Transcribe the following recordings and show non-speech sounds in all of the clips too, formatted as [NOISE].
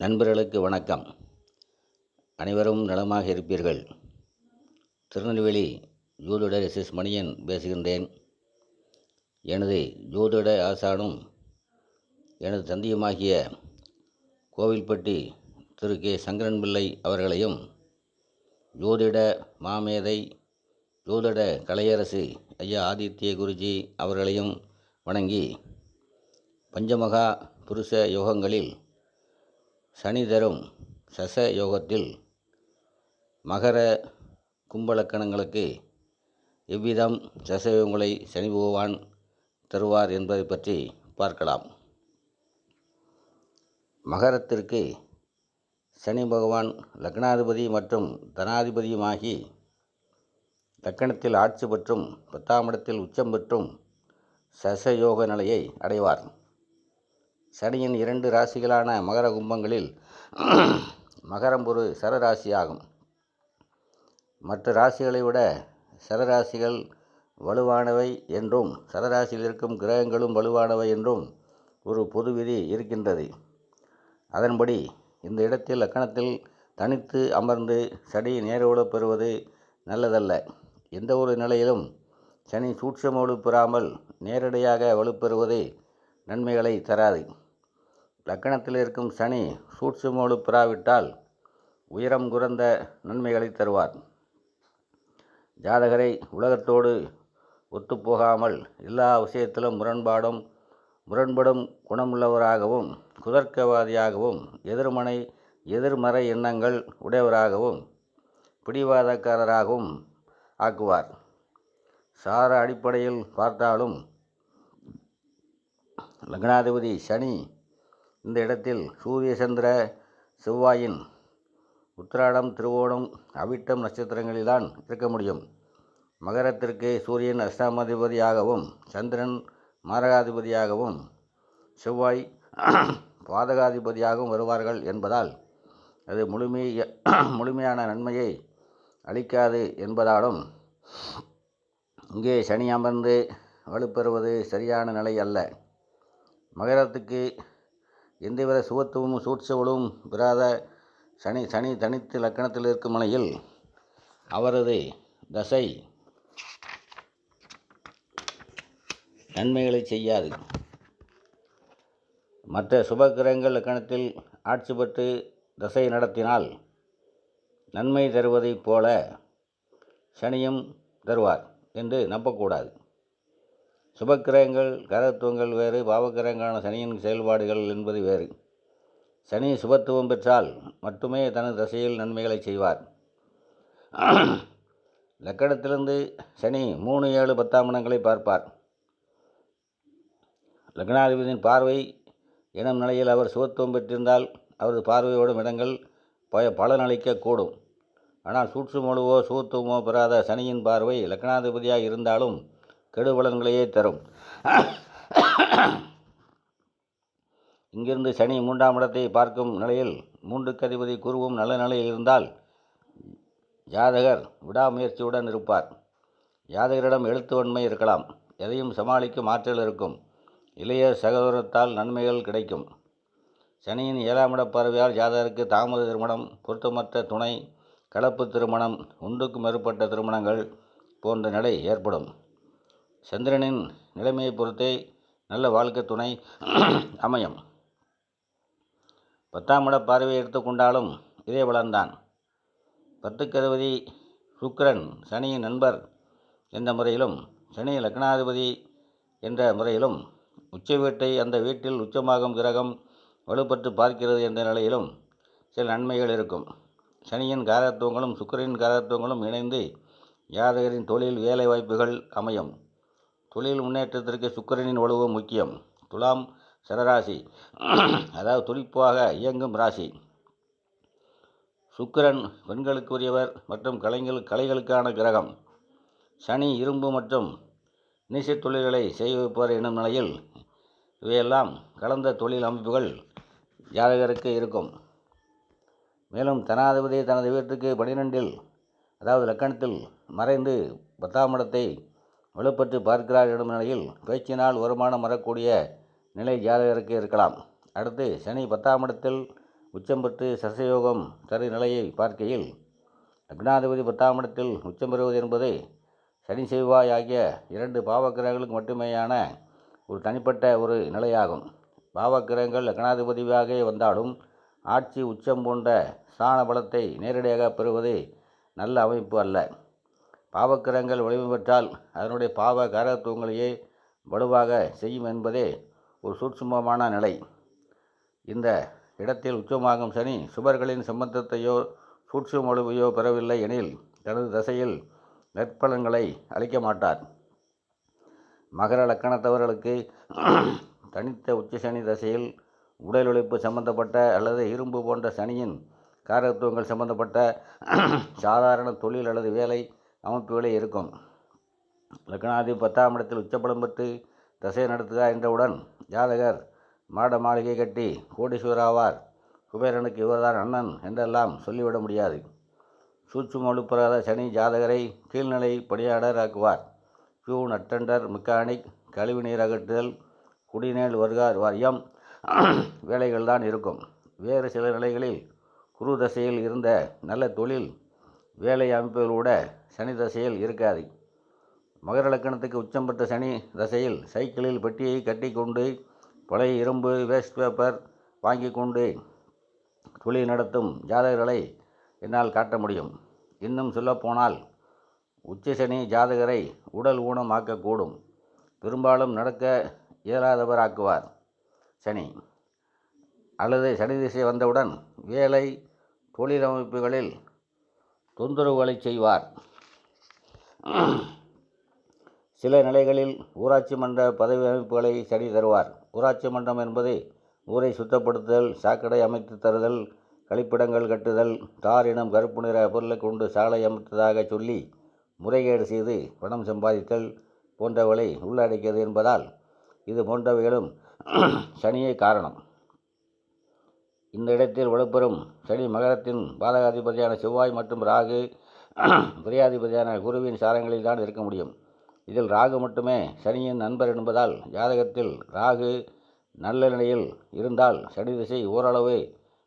நண்பர்களுக்கு வணக்கம். அனைவரும் நலமாக இருப்பீர்கள். திருநெல்வேலி ஜோதிடர் எஸ் எஸ் மணியன் பேசுகின்றேன். எனது ஜோதிட ஆசானும் எனது தந்தையுமாகிய கோவில்பட்டி திரு. கே. சங்கரன் பிள்ளை அவர்களையும் ஜோதிட மாமேதை ஜோதிட கலையரசு ஐயா ஆதித்ய குருஜி அவர்களையும் வணங்கி பஞ்சமகா புருஷ யோகங்களில் சனி தரும் சச யோகத்தில் மகர கும்பலக்கணங்களுக்கு எவ்விதம் சசயோகங்களை சனி பகவான் தருவார் என்பதை பற்றி பார்க்கலாம். மகரத்திற்கு சனி பகவான் லக்னாதிபதி மற்றும் தனாதிபதியுமாகி லக்கணத்தில் ஆட்சி பெற்றும் பத்தாம் இடத்தில் உச்சம் பெற்றும் சசயோக நிலையை அடைவார். சனியின் இரண்டு ராசிகளான மகர கும்பங்களில் மகரம் ஒரு சரராசியாகும். மற்ற ராசிகளை விட சரராசிகள் வலுவானவை என்றும் சரராசியில் இருக்கும் கிரகங்களும் வலுவானவை என்றும் ஒரு பொது விதி இருக்கின்றது. அதன்படி இந்த இடத்தில் லக்கணத்தில் தனித்து அமர்ந்து சனி நேரோடு பெறுவது நல்லதல்ல. எந்த ஒரு நிலையிலும் சனி சூட்சமோடு பெறாமல் நேரடியாக வலுப்பெறுவது நன்மைகளை தராது. லக்கணத்தில் இருக்கும் சனி சூட்சுமோடு பெறாவிட்டால் உயரம் குறைந்த நன்மைகளை தருவார். ஜாதகரை உலகத்தோடு ஒத்துப்போகாமல் எல்லா விஷயத்திலும் முரண்பாடும் முரண்படும் குணமுள்ளவராகவும் குதர்க்கவாதியாகவும் எதிர்மனை எதிர்மறை எண்ணங்கள் உடையவராகவும் பிடிவாதக்காரராகவும் ஆக்குவார். சார அடிப்படையில் பார்த்தாலும் லக்னாதிபதி சனி இந்த இடத்தில் சூரிய சந்திர செவ்வாயின் உத்திராடம் திருவோணம் அவிட்டம் நட்சத்திரங்களில்தான் இருக்க முடியும். மகரத்திற்கு சூரியன் அஷ்டமாதிபதியாகவும் சந்திரன் மாரகாதிபதியாகவும் செவ்வாய் பாதகாதிபதியாகவும் வருவார்கள் என்பதால் அது முழுமைய முழுமையான நன்மையை அளிக்காது என்பதாலும் இங்கே சனி அமர்ந்து வலுப்பெறுவது சரியான நிலை அல்ல. மகரத்துக்கு எந்தவித சுவத்துவமும் சூட்சவலும் பெறாத சனி சனி தனித்து லக்கணத்தில் இருக்கும் நிலையில் அவரது தசை நன்மைகளை செய்யாது. மற்ற சுபகிரகங்கள் லக்கணத்தில் ஆட்சி பெற்று தசை நடத்தினால் நன்மை தருவதைப் போல சனியும் தருவார் என்று நம்பக்கூடாது. சுபக்கிரகங்கள் கரத்துவங்கள் வேறு பாவக்கிரகங்களான சனியின் செயல்பாடுகள் என்பது வேறு. சனி சுபத்துவம் பெற்றால் மட்டுமே தனது தசையில் நன்மைகளை செய்வார். லக்கணத்திலிருந்து சனி மூணு ஏழு பத்தாம் இடங்களை பார்ப்பார். லக்னாதிபதியின் பார்வை எனும் நிலையில் அவர் சுபத்துவம் பெற்றிருந்தால் அவரது பார்வையோடும் இடங்கள் பய பலனளிக்கக்கூடும் ஆனால் சூற்றுமொழுவோ சுகத்துவமோ பெறாத சனியின் பார்வை லக்னாதிபதியாக இருந்தாலும் கெடுபலன்களையே தரும். இங்கிருந்து சனி மூன்றாம் இடத்தை பார்க்கும் நிலையில் மூன்றுக்கு அதிபதி குருவும் நல்ல நிலையில் இருந்தால் ஜாதகர் விடாமுயற்சியுடன் இருப்பார். ஜாதகரிடம் எழுத்து வன்மை இருக்கலாம். எதையும் சமாளிக்கும் ஆற்றல் இருக்கும். இளைய சகோதரத்தால் நன்மைகள் கிடைக்கும். சனியின் ஏழாம் இட பார்வையால் ஜாதகருக்கு தாமத திருமணம் பொருத்தமற்ற துணை கலப்பு திருமணம் ஒன்றுக்கு மேற்பட்ட திருமணங்கள் போன்ற நிலை ஏற்படும். சந்திரனின் நிலைமையை பொறுத்தே நல்ல வாழ்க்கை துணை [CLEARS THROAT] அமையும். பத்தாம் இட பார்வையை எடுத்துக்கொண்டாலும் இதே பலன்தான். பத்துக்கதிபதி சுக்கரன் சனியின் நண்பர் என்ற முறையிலும் சனி லக்னாதிபதி என்ற முறையிலும் உச்ச வீட்டை அந்த வீட்டில் உச்சமாகும் கிரகம் வலுப்பட்டு பார்க்கிறது என்ற நிலையிலும் சில நன்மைகள் இருக்கும். சனியின் காரத்துவங்களும் சுக்கரின் காரத்துவங்களும் இணைந்து ஜாதகரின் தொழில் வேலை வாய்ப்புகள் அமையும். தொழில் முன்னேற்றத்திற்கு சுக்கரனின் வலுவு முக்கியம். துலாம் சரராசி. அதாவது துடிப்பாக இயங்கும் ராசி. சுக்கிரன் பெண்களுக்குரியவர் மற்றும் கலைஞர் கலைகளுக்கான கிரகம். சனி இரும்பு மற்றும் நீசத் தொழில்களை செய்ய வைப்பவர் நிலையில் இவையெல்லாம் கலந்த தொழில் அமைப்புகள் ஜாதகருக்கு இருக்கும். மேலும் தனாதிபதி தனது வீட்டுக்கு பனிரெண்டில் அதாவது லக்கணத்தில் மறைந்து பத்தாம் இடத்தை வலுப்பட்டு பார்க்கிறார் எனும் நிலையில் பேச்சினால் வருமானம் வரக்கூடிய நிலை ஜாதகருக்கு இருக்கலாம். அடுத்து சனி பத்தாம் இடத்தில் உச்சம் பெற்று சசயோகம் தரு நிலையை பார்க்கையில் லக்னாதிபதி பத்தாம் இடத்தில் உச்சம் பெறுவது என்பது சனி செவ்வாய் ஆகிய இரண்டு பாவக்கிரகங்களுக்கு மட்டுமேயான ஒரு தனிப்பட்ட ஒரு நிலையாகும். பாவக்கிரகங்கள் லக்னாதிபதியாக வந்தாலும் ஆட்சி உச்சம் போன்ற ஸ்தான பலத்தை நேரடியாக பெறுவது நல்ல அமைப்பு அல்ல. பாவக்கிரகங்கள் வலிமை பெற்றால் அதனுடைய பாவ காரகத்துவங்களையே வலுவாக செய்யும் என்பதே ஒரு சூட்சுமமான நிலை. இந்த இடத்தில் உச்சமாகும் சனி சுபர்களின் சம்பந்தத்தையோ சூட்சும் வலுவையோ பெறவில்லை எனில் தனது தசையில் நற்பலன்களை அளிக்க மாட்டார். மகர லக்கணத்தவர்களுக்கு தனித்த உச்ச சனி தசையில் உடல் உழைப்பு சம்பந்தப்பட்ட அல்லது இரும்பு போன்ற சனியின் காரகத்துவங்கள் சம்பந்தப்பட்ட சாதாரண தொழில் அல்லது வேலை அமைப்புகளே இருக்கும். லக்னாதி பத்தாம் இடத்தில் உச்சப்படம் பெற்று தசை நடத்துகிறார் என்றவுடன் ஜாதகர் மாட மாளிகை கட்டி கோடீஸ்வரர் ஆவார் குபேரனுக்கு இவர்தான் அண்ணன் என்றெல்லாம் சொல்லிவிட முடியாது. சூட்சும ஒழுப்பெறாத சனி ஜாதகரை கீழ்நிலை பணியாளர் ஆக்குவார். பியூன் அட்டண்டர் மெக்கானிக் கழிவுநீர் அகற்றுதல் குடிநீர் வருகார் வாரியம் வேலைகள்தான் இருக்கும். வேறு சில நிலைகளில் குரு தசையில் இருந்த நல்ல தொழில் வேலை அமைப்புகளோட சனி தசையில் இருக்காது. மகர லக்கணத்துக்கு உச்சம் பெற்ற சனி தசையில் சைக்கிளில் பெட்டியை கட்டி கொண்டு பழைய இரும்பு வேஸ்ட் பேப்பர் வாங்கி கொண்டு தொழில் நடத்தும் ஜாதகர்களை என்னால் காட்ட முடியும். இன்னும் சொல்லப்போனால் உச்ச சனி ஜாதகரை உடல் ஊனம் ஆக்கக்கூடும் பெரும்பாலும் நடக்க இயலாதவர் ஆக்குவார் சனி. அல்லது சனி திசை வந்தவுடன் வேலை தொழில் அமைப்புகளில் தொந்தரவுகளை செய்வார். சில நிலைகளில் ஊராட்சி மன்ற பதவி அமைப்புகளை சரி தருவார். ஊராட்சி மன்றம் என்பது ஊரை சுத்தப்படுத்துதல் சாக்கடை அமைத்து தருதல் கழிப்பிடங்கள் கட்டுதல் தார் இனம் கருப்பு நிற பொருளை கொண்டு சாலை அமைத்ததாக சொல்லி முறைகேடு செய்து பணம் சம்பாதித்தல் போன்றவளை உள்ளடக்கியது என்பதால் இது போன்றவைகளும் சனியே காரணம். இந்த இடத்தில் வலுப்பெறும் சனி மகரத்தின் பாதகாதிபதியான செவ்வாய் மற்றும் ராகு [CLEARS THROAT] பிரியாதிபதியான குருவின் சாரங்களில் தான் இருக்க முடியும். இதில் ராகு மட்டுமே சனியின் நண்பர் என்பதால் ஜாதகத்தில் ராகு நல்ல நிலையில் இருந்தால் சனி திசை ஓரளவு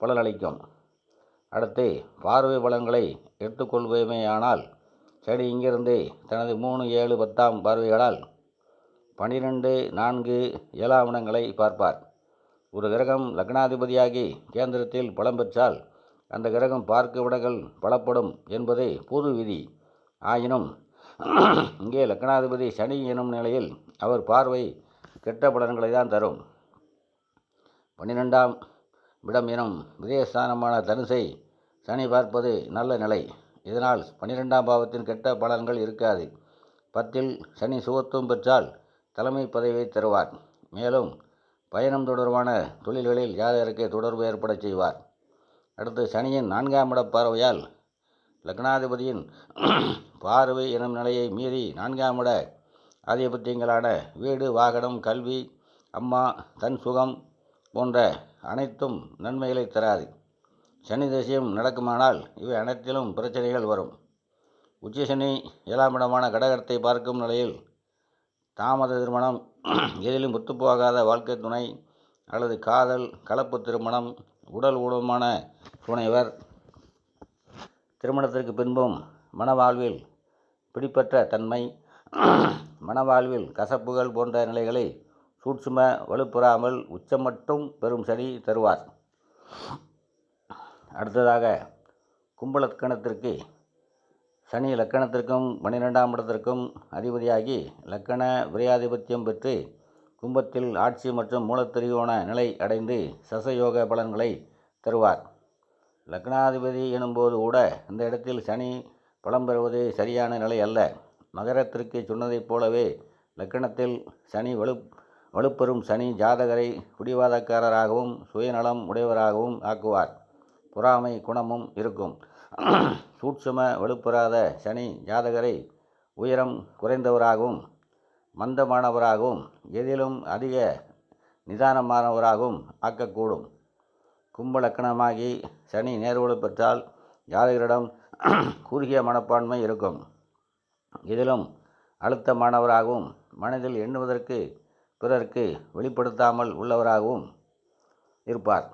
பலனளிக்கும். அடுத்து பார்வை பலன்களை எடுத்துக்கொள்வோமேயானால் சனி இங்கிருந்து தனது மூணு ஏழு பத்தாம் பார்வைகளால் பனிரெண்டு நான்கு ஏழாம் இடங்களை பார்ப்பார். ஒரு கிரகம் லக்னாதிபதியாகி கேந்திரத்தில் பலம் பெற்றால் அந்த கிரகம் பார்க்க விடங்கள் பலப்படும் என்பதே பொது விதி. ஆயினும் இங்கே லக்னாதிபதி சனி எனும் நிலையில் அவர் பார்வை கெட்ட பலன்களை தான் தரும். பன்னிரெண்டாம் விடம் எனும் விதயஸ்தானமான தனுசை சனி பார்ப்பது நல்ல நிலை. இதனால் பன்னிரெண்டாம் பாவத்தின் கெட்ட பலன்கள் இருக்காது. பத்தில் சனி சுகத்துவம் பெற்றால் தலைமை பதவியை தருவார். மேலும் பயணம் தொடர்பான தொழில்களில் ஜாதகருக்கு தொடர்பு ஏற்பட செய்வார். அடுத்து சனியின் நான்காம் இட பார்வையால் லக்னாதிபதியின் பார்வை எனும் நிலையை மீறி நான்காம் இட ஆதிபத்தியங்களான வீடு வாகனம் கல்வி அம்மா தன் சுகம் போன்ற அனைத்தும் நன்மைகளை தராது. சனி திசையும் நடக்குமானால் இவை அனைத்திலும் பிரச்சனைகள் வரும். உச்சி சனி ஏழாம் இடமான கடகத்தை பார்க்கும் நிலையில் தாமத திருமணம் [CLEARS THROAT] எதிலும் ஒத்துப்போகாத வாழ்க்கை துணை அல்லது காதல் கலப்பு திருமணம் உடல் ஊனமான துணைவர் திருமணத்திற்கு பின்பும் மனவாழ்வில் பிடிப்பற்ற தன்மை [CLEARS THROAT] மனவாழ்வில் கசப்புகள் போன்ற நிலைகளை சூட்சும வலுப்புறாமல் உச்சம் மட்டும் பெரும் சனி தருவார். அடுத்ததாக கும்பலக்கணத்திற்கு சனி லக்கணத்திற்கும் பன்னிரெண்டாம் இடத்திற்கும் அதிபதியாகி லக்கண விரையாதிபத்தியம் பெற்று கும்பத்தில் ஆட்சி மற்றும் மூலத்திரிகோண நிலை அடைந்து சசயோக பலன்களை தருவார். லக்னாதிபதி எனும்போது கூட இந்த இடத்தில் சனி பலம் பெறுவது சரியான நிலை அல்ல. மகரத்திற்கு சொன்னதைப் போலவே லக்கணத்தில் சனி வலு வலுப்பெறும் சனி ஜாதகரை குடிவாதக்காரராகவும் சுயநலம் உடையவராகவும் ஆக்குவார். பொறாமை குணமும் இருக்கும். சூட்சும வலுப்பெறாத சனி ஜாதகரை உயரம் குறைந்தவராகவும் மந்தமானவராகவும் எதிலும் அதிக நிதானமானவராகவும் ஆக்கக்கூடும். கும்பலக்கணமாகி சனி நேர்வலு பெற்றால் ஜாதகரிடம் குறுகிய மனப்பான்மை இருக்கும். இதிலும் அழுத்தமானவராகவும் மனதில் எண்ணுவதற்கு பிறருக்கு வெளிப்படுத்தாமல் உள்ளவராகவும் இருப்பார்.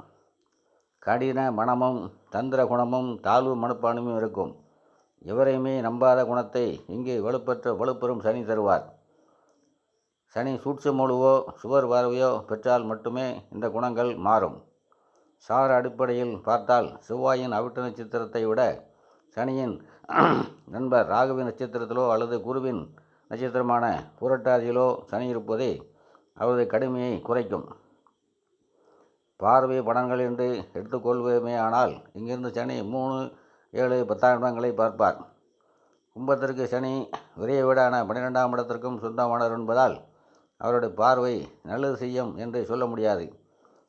கடின மனமும் தந்திர குணமும் தாழ்வு மனப்பான்மையும் இருக்கும். எவரையுமே நம்பாத குணத்தை இங்கே வலுப்பெற்ற வலுப்பெறும் சனி தருவார். சனி சூட்சுமொழுவோ சுவர் பார்வையோ பெற்றால் மட்டுமே இந்த குணங்கள் மாறும். சார அடிப்படையில் பார்த்தால் செவ்வாயின் அவிட்ட நட்சத்திரத்தை விட சனியின் நண்பர் ராகுவின் நட்சத்திரத்திலோ அல்லது குருவின் நட்சத்திரமான புரட்டாதியிலோ சனி இருப்பதே அவரது கடுமையை குறைக்கும். பார்வை படங்கள் என்று எடுத்துக்கொள்வோமே ஆனால் இங்கிருந்து சனி மூணு ஏழு பத்தாம் இடங்களை பார்ப்பார். கும்பத்திற்கு சனி விரைய வீடான பன்னிரெண்டாம் இடத்திற்கும் சொந்தமானவர் என்பதால் அவருடைய பார்வை நல்லது செய்யும் என்று சொல்ல முடியாது.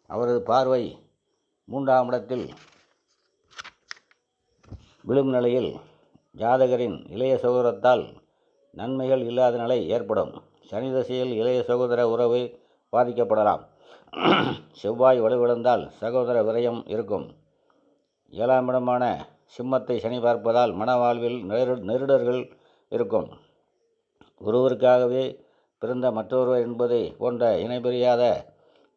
அவரது பார்வை மூன்றாம் இடத்தில் விழும் நிலையில் ஜாதகரின் இளைய சகோதரத்தால் நன்மைகள் இல்லாத நிலை ஏற்படும். சனி தசையில் இளைய சகோதர உறவு பாதிக்கப்படலாம். செவ்வாய் வலுவிழந்தால் சகோதர விரயம் இருக்கும். ஏழாம் இடமான சிம்மத்தை சனி பார்ப்பதால் மன வாழ்வில் நெரு நெருடர்கள் இருக்கும். ஒருவருக்காகவே பிறந்த மற்றொருவர் என்பதை போன்ற இணைபிரியாத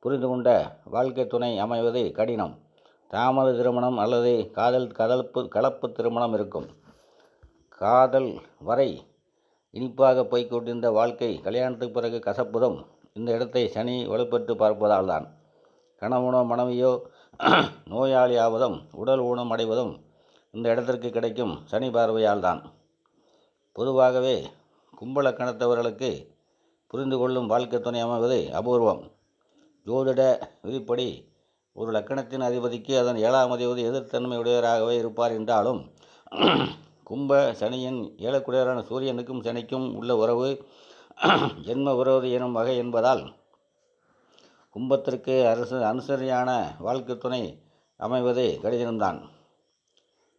புரிந்து கொண்ட வாழ்க்கை துணை அமைவது கடினம். தாமத திருமணம் அல்லது காதல் கதல்ப்பு கலப்பு திருமணம் இருக்கும். காதல் வரை இனிப்பாக போய்க்கொண்டிருந்த வாழ்க்கை கல்யாணத்துக்கு பிறகு கசப்புதும் இந்த இடத்தை சனி வலுப்பெற்று பார்ப்பதால் தான் கணவனோ மனைவியோ நோயாளி ஆவதும் உடல் ஊனம் அடைவதும் இந்த இடத்திற்கு கிடைக்கும் சனி பார்வையால் தான் பொதுவாகவே கும்பலக்கணத்தவர்களுக்கு புரிந்து கொள்ளும் வாழ்க்கை துணை அமைவது அபூர்வம். ஜோதிட விதிப்படி ஒரு லக்கணத்தின் அதிபதிக்கு அதன் ஏழாம் அதிபதி எதிர்த்தன்மையுடையவராகவே இருப்பார் என்றாலும் கும்ப சனியின் ஏழக்குடையரான சூரியனுக்கும் சனிக்கும் உள்ள உறவு ஜென்ம விரோதி எனும் வகை என்பதால் கும்பத்திற்கு அரசு அனுசரியான வாழ்க்கை துணை அமைவது கடிதம்தான்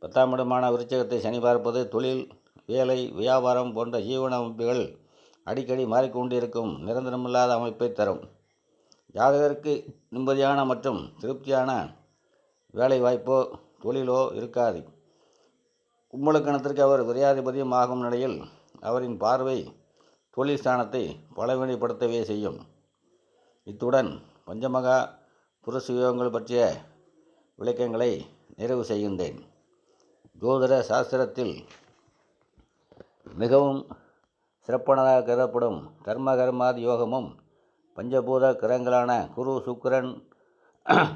பத்தாம் இடமான விருச்சகத்தை சனி பார்ப்பது தொழில் வேலை வியாபாரம் போன்ற ஜீவன அமைப்புகள் அடிக்கடி மாறிக்கொண்டிருக்கும் நிரந்தரமில்லாத அமைப்பை தரும். ஜாதகருக்கு நிம்மதியான மற்றும் திருப்தியான வேலை வாய்ப்போ தொழிலோ இருக்காது. கும்பலக்கணத்திற்கு அவர் விரையாதிபதியும் ஆகும் நிலையில் அவரின் பார்வை தொழில் ஸ்தானத்தை பலவீனப்படுத்தவே செய்யும். இத்துடன் பஞ்சமகா புருஷ யோகங்கள் பற்றிய விளக்கங்களை நிறைவு செய்கின்றேன். ஜோதிட சாஸ்திரத்தில் மிகவும் சிறப்பானதாக கருதப்படும் கர்ம கர்மாதி யோகமும் பஞ்சபூத கிரகங்களான குரு சுக்கிரன்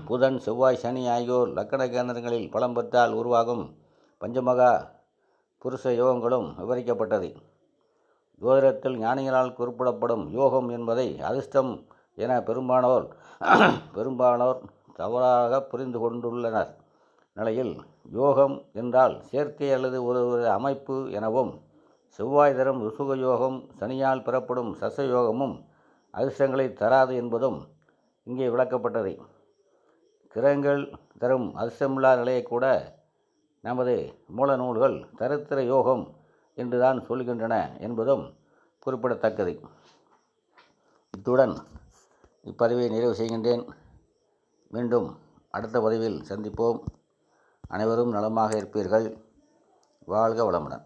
புதன் செவ்வாய் சனி ஆகியோர் லக்கண கேந்திரங்களில் பலம் பெற்றால் உருவாகும் பஞ்சமகா புருஷ யோகங்களும் விவரிக்கப்பட்டது. ஜோதிடத்தில் ஞானிகளால் குறிப்பிடப்படும் யோகம் என்பதை அதிர்ஷ்டம் என பெரும்பானோர் பெரும்பாலோர் தவறாக புரிந்து கொண்டுள்ளனர். நிலையில் யோகம் என்றால் சேர்க்கை அல்லது ஒரு ஒரு அமைப்பு எனவும் செவ்வாய் தரும் ருசுக யோகம் சனியால் பெறப்படும் சச யோகமும் அதிர்ஷ்டங்களை தராது என்பதும் இங்கே விளக்கப்பட்டது. கிரகங்கள் தரும் அதிர்ஷ்டமில்லா நிலையை கூட நமது மூல நூல்கள் தரித்திர யோகம் என்றுதான் சொல்கின்றன என்பதும் குறிப்பிடத்தக்கது. இத்துடன் இப்பதிவை நிறைவு செய்கின்றேன். மீண்டும் அடுத்த பதிவில் சந்திப்போம். அனைவரும் நலமாக இருப்பீர்கள். வாழ்க வளமுடன்.